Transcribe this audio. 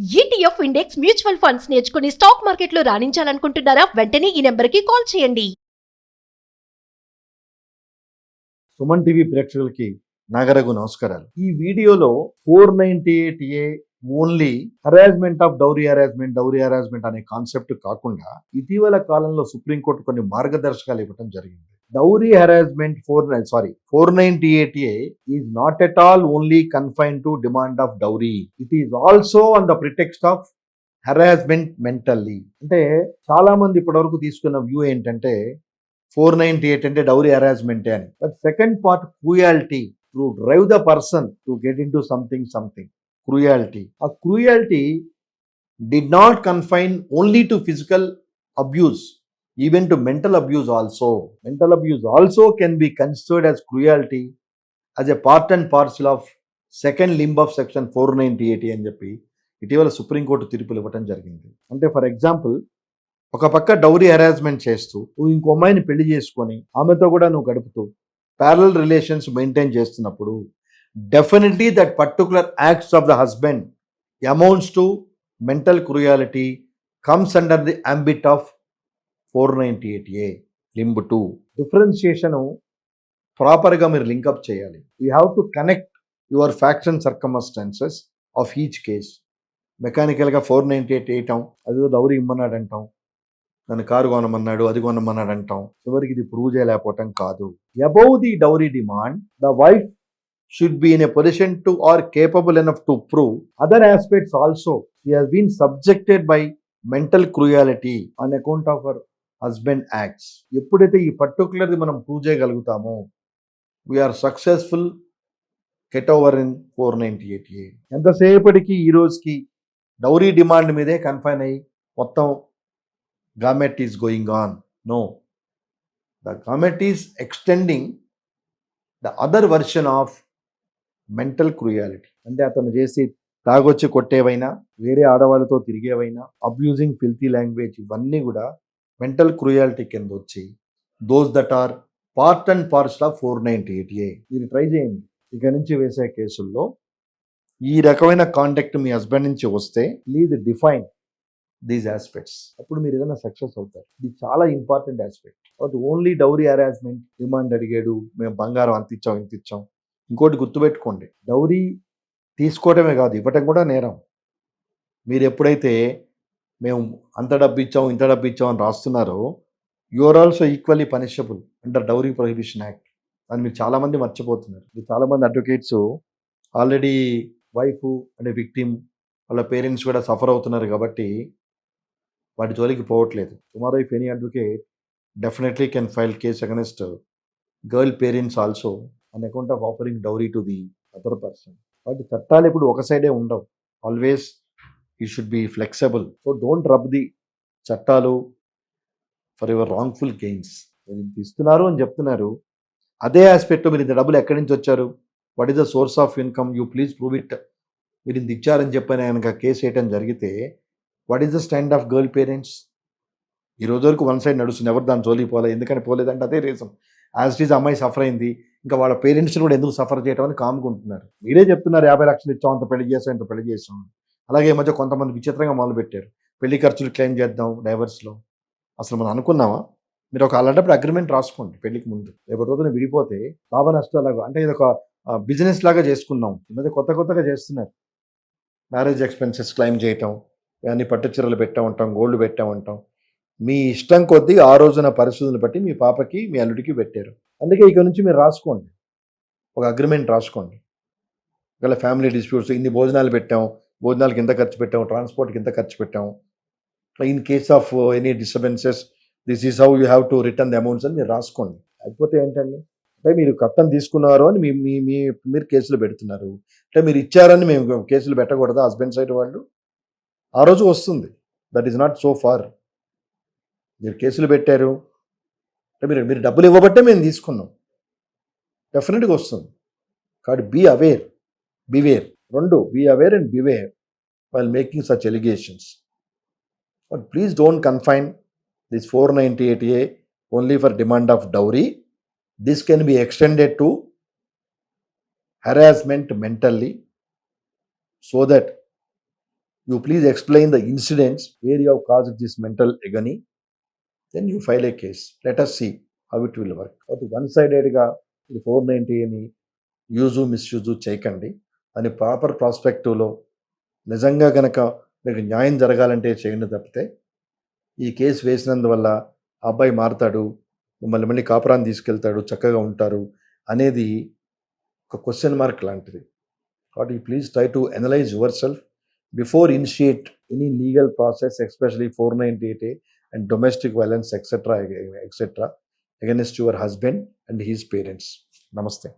ETF index mutual funds నేర్చుకుని stock మార్కెట్లో రాణించాలనుకుంటున్నారా? వెంటనే ఈ నెంబర్కి కాల్ చేయండి. సుమన్ టీవీ ప్రేక్షకులకి నాగరగు నమస్కారాలు. ఈ వీడియోలో four ninety eight A only harassment of dowry harassment dowry harassment అనే కాన్సెప్ట్ కాకుండా ఇటీవల కాలంలో సుప్రీంకోర్టు కొన్ని మార్గదర్శకాలు ఇవ్వటం జరిగింది. Dowry harassment four nine sorry four ninety eight A is not at all only confine to demand of dowry it is also on the pretext of harassment mentally అంటే చాలా మంది ఇప్పటివరకు తీసుకున్న వ్యూ ఏంటంటే ఫోర్ నైన్టీ ఎయిట్ అంటే dowry హరాస్మెంటే అని. But second part cruelty to drive the person to get in to something something cruelty uh cruelty did not confine only to physical abuse even to mental abuse also mental abuse also can be considered as cruelty as a part and parcel of second limb of section four ninety eighty అని చెప్పి ఇటీవల supreme court తీర్పులు ఇవ్వటం జరిగింది. అంటే for example ఒక పక్క dowry harassment చేస్తూ నువ్వు ఇంకో అమ్మాయిని పెళ్ళి చేసుకొని ఆమెతో కూడా నువ్వు గడుపుతూ ప్యారల్ రిలేషన్స్ మెయింటైన్ చేస్తున్నప్పుడు definitely that particular acts of the husband amounts to mental cruelty comes under the ambit of four ninety eight A limb two. Differentiation ప్రాపర్గా మీరు లింకప్ చేయాలి. You have to connect your facts and circumstances of each case. మెకానికల్గా four ninety eight వేయటం అది దౌరి ఇమ్మన్నాడు అంటాం నన్ను car కొనమన్నాడు అది కొనమన్నాడు అంటాం చివరికి ఇది ప్రూవ్ చేయలేకపోవటం కాదు. Above the dowry demand the wife should be in a position to or capable enough to prove. Other aspects also he has been subjected by mental cruelty on account of our husband acts. ఎప్పుడైతే ఈ పర్టికులర్ది మనం prove చేయగలుగుతామో we are successful get over in four ninety eight A ఎంతసేపటికి ఈ రోజుకి dowry demand మీదే confine అయ్యి మొత్తం government is going on no the government is extending the other version of mental cruelty అంటే అతను చేసి తాగొచ్చి కొట్టేవైనా వేరే ఆడవాళ్ళతో తిరిగేవైనా అబ్యూజింగ్ ఫిల్తీ లాంగ్వేజ్ ఇవన్నీ కూడా మెంటల్ క్రూయాలిటీ కింద వచ్చి those that are part and parcel of four ninety eight A ఇది ట్రై చేయండి. ఇక నుంచి వేసే కేసుల్లో ఈ రకమైన కాంటాక్ట్ మీ హస్బెండ్ నుంచి వస్తే ప్లీజ్ డిఫైన్ దీస్ ఆస్పెక్ట్స్ అప్పుడు మీరు ఏదైనా సక్సెస్ అవుతారు. ఇది చాలా important aspect but only dowry harassment demand అడిగాడు మేము బంగారం అంత ఇచ్చాం ఇంత ఇచ్చాం. ఇంకోటి గుర్తుపెట్టుకోండి. డౌరీ తీసుకోవడమే కాదు ఇవ్వటం కూడా నేరం. మీరు ఎప్పుడైతే మేము అంత డబ్బు ఇచ్చాం ఇంత డబ్బు ఇచ్చాం అని రాస్తున్నారో. Your also equally punishable under dowry prohibition act అని మీరు చాలామంది మర్చిపోతున్నారు. మీరు చాలామంది అడ్వకేట్స్ ఆల్రెడీ వైఫ్ అంటే విక్టిమ్ వాళ్ళ పేరెంట్స్ కూడా సఫర్ అవుతున్నారు కాబట్టి వాటి జోలికి పోవట్లేదు. Tomorrow if any advocate definitely can file case against girl parents also on account of offering dowry to the other person వాటి చట్టాలు ఇప్పుడు ఒక సైడే ఉండవు. Always you should be flexible so don't rub the చట్టాలు ఫర్ యువర్ రాంగ్ఫుల్ గెయిన్స్ ఇంత ఇస్తున్నారు అని చెప్తున్నారు. అదే ఆస్పెక్ట్ మీరు ఇంత డబ్బులు ఎక్కడి నుంచి వచ్చారు? What is the source of income you please prove it మీరు ఇంత ఇచ్చారని చెప్పని కనుక కేసు వేయటం జరిగితే what is the stand of girl parents ఈ రోజు వరకు వన్ సైడ్ నడుస్తుంది. ఎవరు దాని జోలికి పోలేదు ఎందుకని పోలేదంటే అదే రీజన్ యాజ్ ఇట్ ఈజ్ అమ్మాయి సఫర్ అయింది. ఇంకా వాళ్ళ పేరెంట్స్ కూడా ఎందుకు సఫర్ చేయడం అని కాముకుంటున్నారు మీరే చెప్తున్నారు యాభై లక్షలు ఇచ్చాం అంత పెళ్ళి చేసాం ఇంత పెళ్ళి చేసాం అలాగే ఈ మధ్య కొంతమంది విచిత్రంగా మొదలుపెట్టారు. పెళ్ళి ఖర్చులు క్లెయిమ్ చేద్దాం డైవర్స్లో అసలు మనం అనుకున్నామా? మీరు ఒక అలాంటప్పుడు అగ్రిమెంట్ రాసుకోండి పెళ్ళికి ముందు. రేపటి రోజున విడిపోతే లాభ నష్టాలాగా అంటే ఇది ఒక బిజినెస్ లాగా చేసుకున్నాం. ఈ మధ్య కొత్త కొత్తగా చేస్తున్నారు. మ్యారేజ్ ఎక్స్పెన్సెస్ క్లెయిమ్ చేయటం అన్ని పట్టు చీరలు పెట్టా ఉంటాం గోల్డ్ పెట్టా ఉంటాం. మీ ఇష్టం కొద్దీ ఆ రోజున పరిస్థితులను బట్టి మీ పాపకి మీ అల్లుడికి పెట్టారు. అందుకే ఇక నుంచి మీరు రాసుకోండి. ఒక అగ్రిమెంట్ రాసుకోండి. ఒకవేళ ఫ్యామిలీ డిస్ప్యూట్స్ ఇన్ని భోజనాలు పెట్టాం భోజనాలకి ఇంత ఖర్చు పెట్టాము ట్రాన్స్పోర్ట్కి ఇంత ఖర్చు పెట్టాము. In case of any disturbances this is how you have to return the amounts అని మీరు రాసుకోండి. అయిపోతే ఏంటండి? అంటే మీరు కట్టం తీసుకున్నారు అని మీ మీ మీ మీరు కేసులు పెడుతున్నారు. అంటే మీరు ఇచ్చారని మేము కేసులు పెట్టకూడదా హస్బెండ్ సైడ్ వాళ్ళు? ఆ రోజు వస్తుంది. That is not so far మీరు కేసులు పెట్టారు. అంటే మీరు మీరు డబ్బులు ఇవ్వబట్టే మేము తీసుకున్నాం. డెఫినెట్గా వస్తుంది. కాబట్టి బీ అవేర్ బివేర్ రెండు be aware and beware while making such allegations but please don't confine this four ninety eight A only for demand of dowry this can be extended to harassment mentally so that you please explain the incidents where you have caused this mental agony. Then you file a case. Let us see how it will work. కాబట్టి one సైడెడ్గా ఇది four ninety అని use misuse చేయకండి అని proper ప్రాస్పెక్టివ్లో నిజంగా గనక మీకు న్యాయం జరగాలంటే చేయండి తప్పితే ఈ కేసు వేసినందువల్ల ఆ అబ్బాయి మారుతాడు మిమ్మల్ని మళ్ళీ కాపురాన్ని తీసుకెళ్తాడు చక్కగా ఉంటారు అనేది ఒక క్వశ్చన్ మార్క్ లాంటిది. కాబట్టి please try to analyse yourself before initiate any legal process especially four ninety eight A and domestic violence etcetera etcetera against your husband and his parents నమస్తే